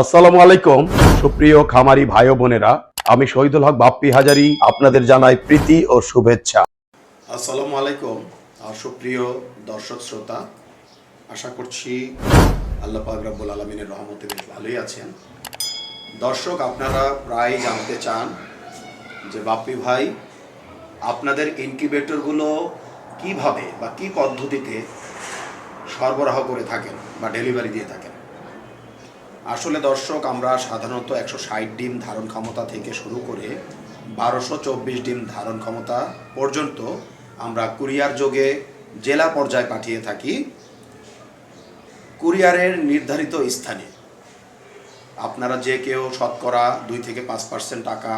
আসসালামু আলাইকুম। সুপ্রিয় খামারি ভাই বোনেরা, আমি শহীদুল হক বাপ্পি হাজারি, আপনাদের জানাই প্রীতি ও শুভেচ্ছা। আসসালামু আলাইকুম সুপ্রিয় দর্শক শ্রোতা, আশা করছি আল্লাহ রব্বুল আলমিনের রহমতে বেশ ভালোই আছেন। দর্শক, আপনারা প্রায় জানতে চান যে বাপ্পি ভাই, আপনাদের ইনকিউবেটরগুলো কীভাবে বা কি পদ্ধতিতে সরবরাহ করে থাকেন বা ডেলিভারি দিয়ে থাকেন? আসলে দর্শক, আমরা সাধারণত একশো ষাট ডিম ধারণ ক্ষমতা থেকে শুরু করে বারোশো চব্বিশ ডিম ধারণ ক্ষমতা পর্যন্ত আমরা কুরিয়ার যোগে জেলা পর্যায়ে পাঠিয়ে থাকি। কুরিয়ারের নির্ধারিত স্থানে। আপনারা যে কেউ শতকরা দুই থেকে পাঁচ পার্সেন্ট টাকা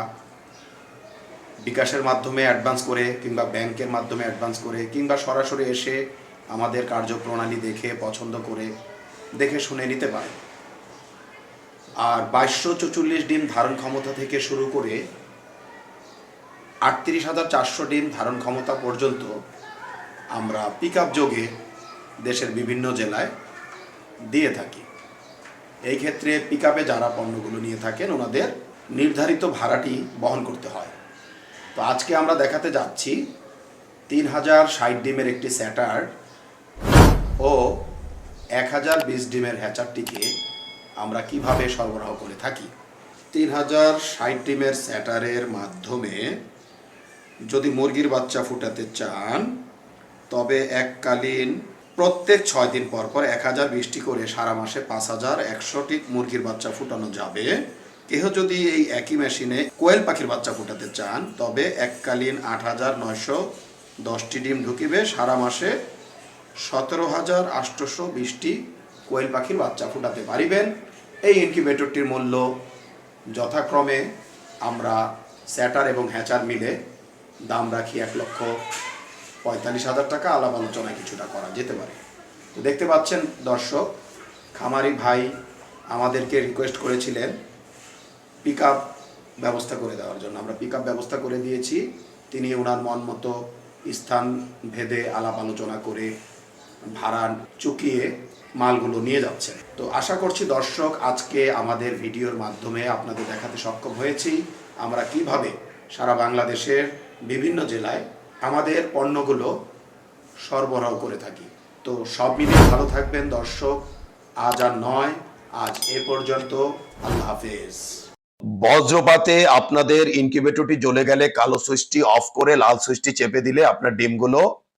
বিকাশের মাধ্যমে অ্যাডভান্স করে কিংবা ব্যাংকের মাধ্যমে অ্যাডভান্স করে কিংবা সরাসরি এসে আমাদের কার্যপ্রণালী দেখে, পছন্দ করে দেখে শুনে নিতে পারে। আর বাইশশো চৌচল্লিশ ডিম ধারণ ক্ষমতা থেকে শুরু করে আটত্রিশ হাজার চারশো ডিম ধারণ ক্ষমতা পর্যন্ত আমরা পিক আপ যোগে দেশের বিভিন্ন জেলায় দিয়ে থাকি। এই ক্ষেত্রে পিক আপে যারা পণ্যগুলো নিয়ে থাকেন, ওনাদের নির্ধারিত ভাড়াটি বহন করতে হয়। তো আজকে আমরা দেখাতে যাচ্ছি তিন হাজার ষাট ডিমের একটি স্যাটার ও এক হাজার বিশ ডিমের হ্যাচারটিকে আমরা কীভাবে সরবরাহ করে থাকি? তিন হাজার ষাট ডিমের স্যাটারের মাধ্যমে যদি মুরগির বাচ্চা ফুটাতে চান, তবে এককালীন প্রত্যেক ছয় দিন পর পর এক হাজার বিশটি করে সারা মাসে পাঁচ হাজার একশোটি মুরগির বাচ্চা ফুটানো যাবে। কেহ যদি এই একই মেশিনে কোয়েল পাখির বাচ্চা ফুটাতে চান, তবে এককালীন আট হাজার নয়শো দশটি ডিম ঢুকিবে, সারা মাসে সতেরো হাজার আটশোশো বিশটি কোয়েল পাখির বাচ্চা ফুটাতে পারিবেন। এই ইনকিউবেটরটির মূল্য যথাক্রমে আমরা স্যাটার এবং হ্যাচার মিলে দাম রাখি এক লক্ষ পঁয়তাল্লিশ হাজার টাকা। আলাপ আলোচনায় কিছুটা করা যেতে পারে। তো দেখতে পাচ্ছেন দর্শক, খামারি ভাই আমাদেরকে রিকোয়েস্ট করেছিলেন পিক ব্যবস্থা করে দেওয়ার জন্য। আমরা পিক আপ ব্যবস্থা করে দিয়েছি। তিনি ওনার মন মতো স্থান ভেদে আলাপ আলোচনা করে ভাড়া চুকিয়ে মালগুলো নিয়ে যাচ্ছেন। তো আশা করছি দর্শক, আজকে আমাদের ভিডিওর মাধ্যমে আপনাদের দেখাতে সক্ষম হয়েছি আমরা কীভাবে সারা বাংলাদেশের বিভিন্ন জেলায় আমাদের পণ্যগুলো সরবরাহ করে থাকি। তো সব মিলিয়ে ভালো থাকবেন দর্শক, আজ আর নয়, আজ এ পর্যন্ত, আল্লাহ হাফেজ। বজ্রপাতে আপনাদের ইনকিউবেটরটি জ্বলে গেলে কালো সুইচটি অফ করে লাল সুইচটি চেপে দিলে আপনার ডিমগুলো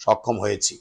সক্ষম হয়েছি।